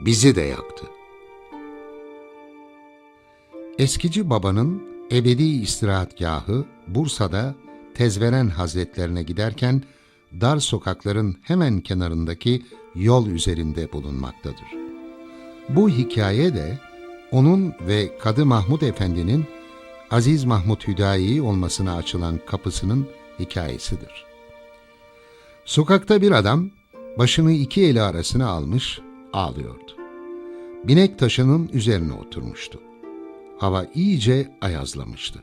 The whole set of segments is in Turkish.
Bizi de yaktı. Eskici babanın ebedi istirahatgahı Bursa'da Tezveren Hazretlerine giderken dar sokakların hemen kenarındaki yol üzerinde bulunmaktadır. Bu hikaye de onun ve Kadı Mahmud Efendi'nin Aziz Mahmud Hüdayi olmasına açılan kapısının hikayesidir. Sokakta bir adam başını iki eli arasına almış ağlıyordu. Binek taşının üzerine oturmuştu. Hava iyice ayazlamıştı.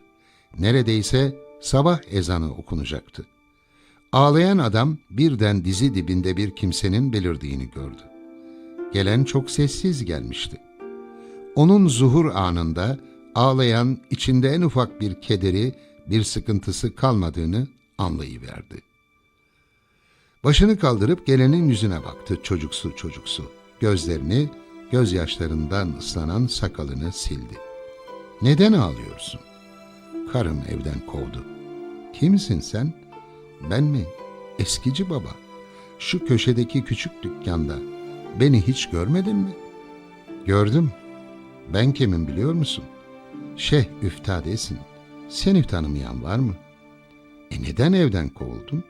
Neredeyse sabah ezanı okunacaktı. Ağlayan adam birden dizi dibinde bir kimsenin belirdiğini gördü. Gelen çok sessiz gelmişti. Onun zuhur anında ağlayan içinde en ufak bir kederi, bir sıkıntısı kalmadığını anlayıverdi. Başını kaldırıp gelenin yüzüne baktı çocuksu çocuksu. Gözlerini, gözyaşlarından ıslanan sakalını sildi. Neden ağlıyorsun? Karım evden kovdu. Kimsin sen? Ben mi? Eskici baba. Şu köşedeki küçük dükkanda. Beni hiç görmedin mi? Gördüm. Ben kimim biliyor musun? Şeyh Üftade'sin. Seni tanımayan var mı? E neden evden kovuldun?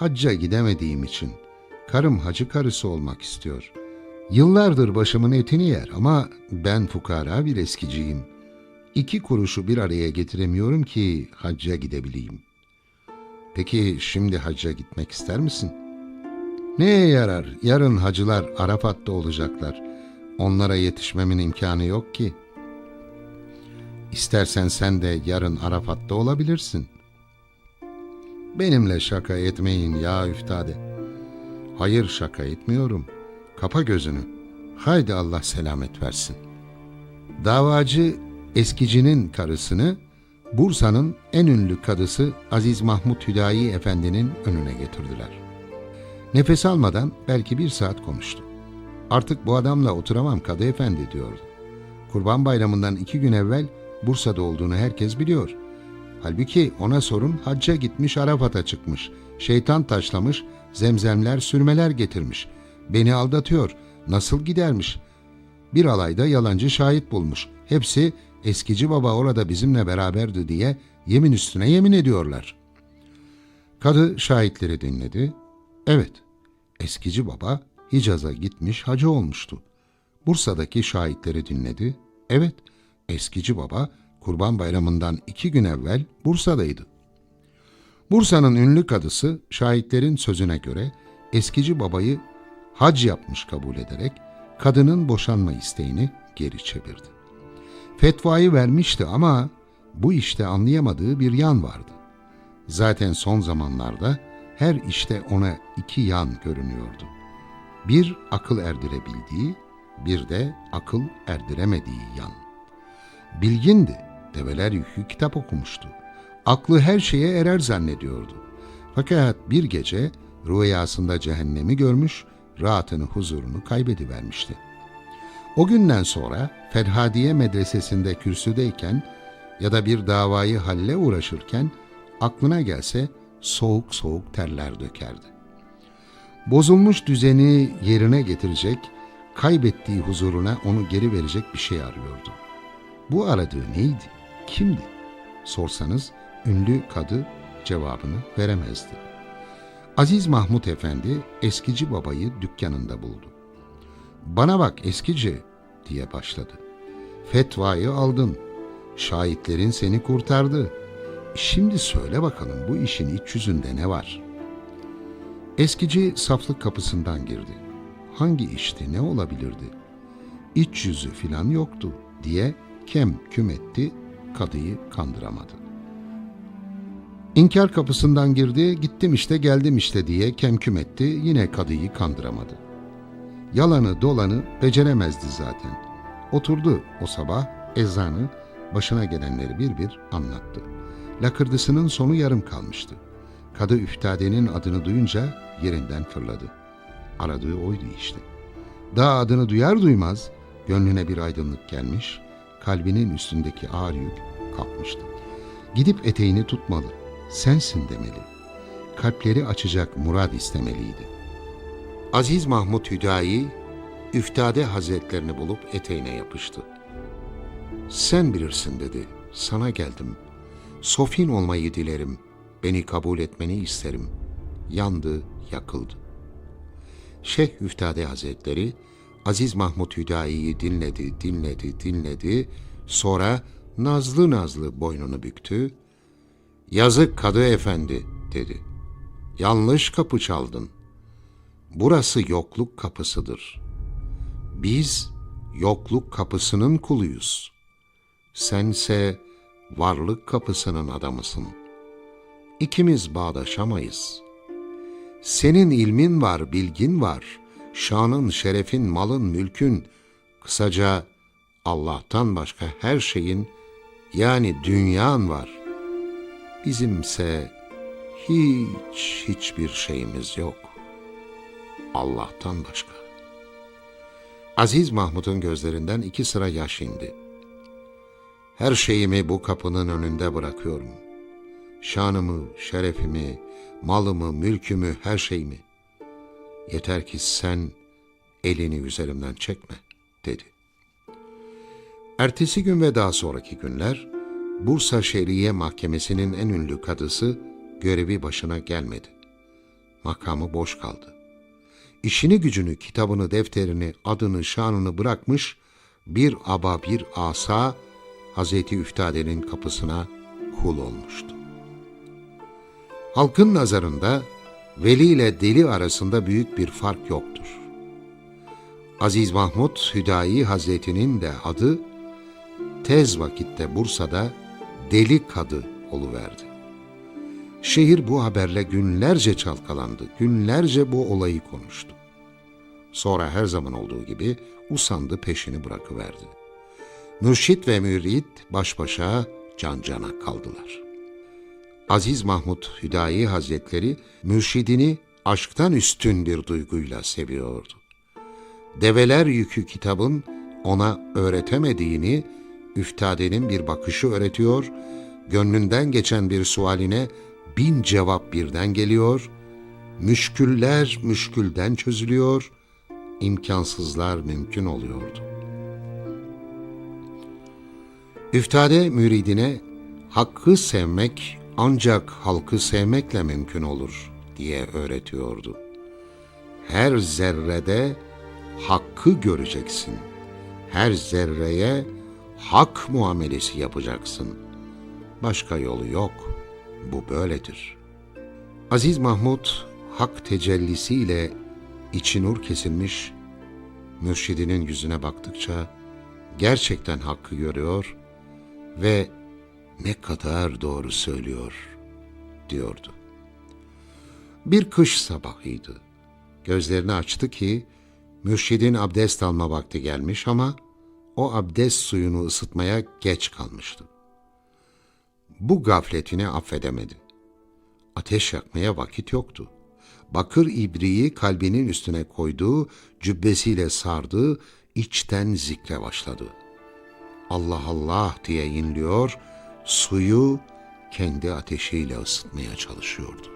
Hacca gidemediğim için. Karım hacı karısı olmak istiyor. Yıllardır başımın etini yer ama ben fukara bir eskiciyim. İki kuruşu bir araya getiremiyorum ki hacca gidebileyim. Peki şimdi hacca gitmek ister misin? Neye yarar? Yarın hacılar Arafat'ta olacaklar. Onlara yetişmemin imkanı yok ki. İstersen sen de yarın Arafat'ta olabilirsin. Benimle şaka etmeyin ya üftade. Hayır şaka etmiyorum. Kapa gözünü. Haydi Allah selamet versin. Davacı eskicinin karısını Bursa'nın en ünlü kadısı Aziz Mahmut Hüdayi Efendi'nin önüne getirdiler. Nefes almadan belki bir saat konuştu. Artık bu adamla oturamam Kadı Efendi diyordu. Kurban Bayramı'ndan iki gün evvel Bursa'da olduğunu herkes biliyor. Halbuki ona sorun hacca gitmiş Arafat'a çıkmış. Şeytan taşlamış, zemzemler sürmeler getirmiş. Beni aldatıyor, nasıl gidermiş? Bir alayda yalancı şahit bulmuş. Hepsi eskici baba orada bizimle beraberdi diye yemin üstüne yemin ediyorlar. Kadı şahitleri dinledi. Evet, eskici baba Hicaz'a gitmiş hacı olmuştu. Bursa'daki şahitleri dinledi. Evet, eskici baba Kurban Bayramı'ndan iki gün evvel Bursa'daydı. Bursa'nın ünlü kadısı şahitlerin sözüne göre eskici babayı hac yapmış kabul ederek kadının boşanma isteğini geri çevirdi. Fetvayı vermişti ama bu işte anlayamadığı bir yan vardı. Zaten son zamanlarda her işte ona iki yan görünüyordu. Bir akıl erdirebildiği, bir de akıl erdiremediği yan. Bilgindi, develer yükü kitap okumuştu. Aklı her şeye erer zannediyordu. Fakat bir gece rüyasında cehennemi görmüş, rahatını, huzurunu kaybedivermişti. O günden sonra Ferhadiye medresesinde kürsüdeyken ya da bir davayı halle uğraşırken aklına gelse soğuk soğuk terler dökerdi. Bozulmuş düzeni yerine getirecek, kaybettiği huzuruna onu geri verecek bir şey arıyordu. Bu aradığı neydi? Kimdi? Sorsanız ünlü kadı cevabını veremezdi. Aziz Mahmut Efendi eskici babayı dükkanında buldu. Bana bak eskici diye başladı. Fetvayı aldın. Şahitlerin seni kurtardı. Şimdi söyle bakalım bu işin iç yüzünde ne var? Eskici saflık kapısından girdi. Hangi işti ne olabilirdi? İç yüzü filan yoktu diye kem küm etti, kadıyı kandıramadı. İnkar kapısından girdi, gittim işte geldim işte diye kemküm etti, yine kadıyı kandıramadı. Yalanı dolanı beceremezdi zaten. Oturdu o sabah, ezanı, başına gelenleri bir bir anlattı. Lakırdısının sonu yarım kalmıştı. Kadı Üftade'nin adını duyunca yerinden fırladı. Aradığı oydu işte. Daha adını duyar duymaz gönlüne bir aydınlık gelmiş, kalbinin üstündeki ağır yük kalkmıştı. Gidip eteğini tutmalı, sensin demeli. Kalpleri açacak murad istemeliydi. Aziz Mahmud Hüdayi, Üftade Hazretlerini bulup eteğine yapıştı. Sen bilirsin dedi, sana geldim. Sofin olmayı dilerim, beni kabul etmeni isterim. Yandı, yakıldı. Şeyh Üftade Hazretleri, Aziz Mahmud Hüdayi'yi dinledi, dinledi, dinledi. Sonra nazlı nazlı boynunu büktü. Yazık Kadı Efendi dedi. Yanlış kapı çaldın. Burası yokluk kapısıdır. Biz yokluk kapısının kuluyuz. Sense varlık kapısının adamısın. İkimiz bağdaşamayız. Senin ilmin var, bilgin var. Şanın, şerefin, malın, mülkün, kısaca Allah'tan başka her şeyin yani dünyan var. Bizimse hiç hiçbir şeyimiz yok. Allah'tan başka. Aziz Mahmud'un gözlerinden iki sıra yaş indi. Her şeyimi bu kapının önünde bırakıyorum. Şanımı, şerefimi, malımı, mülkümü, her şeyimi. Yeter ki sen elini üzerimden çekme, dedi. Ertesi gün ve daha sonraki günler, Bursa Şehriye Mahkemesi'nin en ünlü kadısı görevi başına gelmedi. Makamı boş kaldı. İşini gücünü, kitabını, defterini, adını, şanını bırakmış, bir aba bir asa Hazreti Üftade'nin kapısına kul olmuştu. Halkın nazarında veli ile deli arasında büyük bir fark yoktur. Aziz Mahmud Hüdayi Hazretinin de adı tez vakitte Bursa'da deli kadı oluverdi. Şehir bu haberle günlerce çalkalandı, günlerce bu olayı konuştu. Sonra her zaman olduğu gibi usandı peşini bırakıverdi. Mürşit ve mürit baş başa can cana kaldılar. Aziz Mahmud Hüdayi Hazretleri mürşidini aşktan üstün bir duyguyla seviyordu. Develer yükü kitabın ona öğretemediğini üftadenin bir bakışı öğretiyor, gönlünden geçen bir sualine bin cevap birden geliyor, müşküller müşkülden çözülüyor, imkansızlar mümkün oluyordu. Üftade müridine hakkı sevmek ancak halkı sevmekle mümkün olur diye öğretiyordu. Her zerrede hakkı göreceksin. Her zerreye hak muamelesi yapacaksın. Başka yolu yok. Bu böyledir. Aziz Mahmud hak tecellisiyle içi nur kesilmiş, mürşidinin yüzüne baktıkça gerçekten hakkı görüyor ve ne kadar doğru söylüyor diyordu. Bir kış sabahıydı. Gözlerini açtı ki mürşidin abdest alma vakti gelmiş ama o abdest suyunu ısıtmaya geç kalmıştı. Bu gafletini affedemedi. Ateş yakmaya vakit yoktu. Bakır ibriği kalbinin üstüne koyduğu, cübbesiyle sardı, içten zikre başladı. Allah Allah diye inliyor, suyu kendi ateşiyle ısıtmaya çalışıyordu.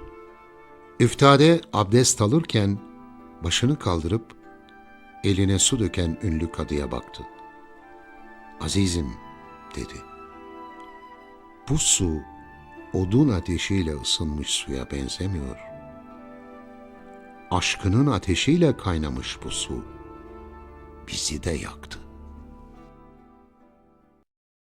Üftade abdest alırken başını kaldırıp eline su döken ünlü kadıya baktı. Azizim dedi. Bu su odun ateşiyle ısınmış suya benzemiyor. Aşkının ateşiyle kaynamış bu su. Bizi de yaktı.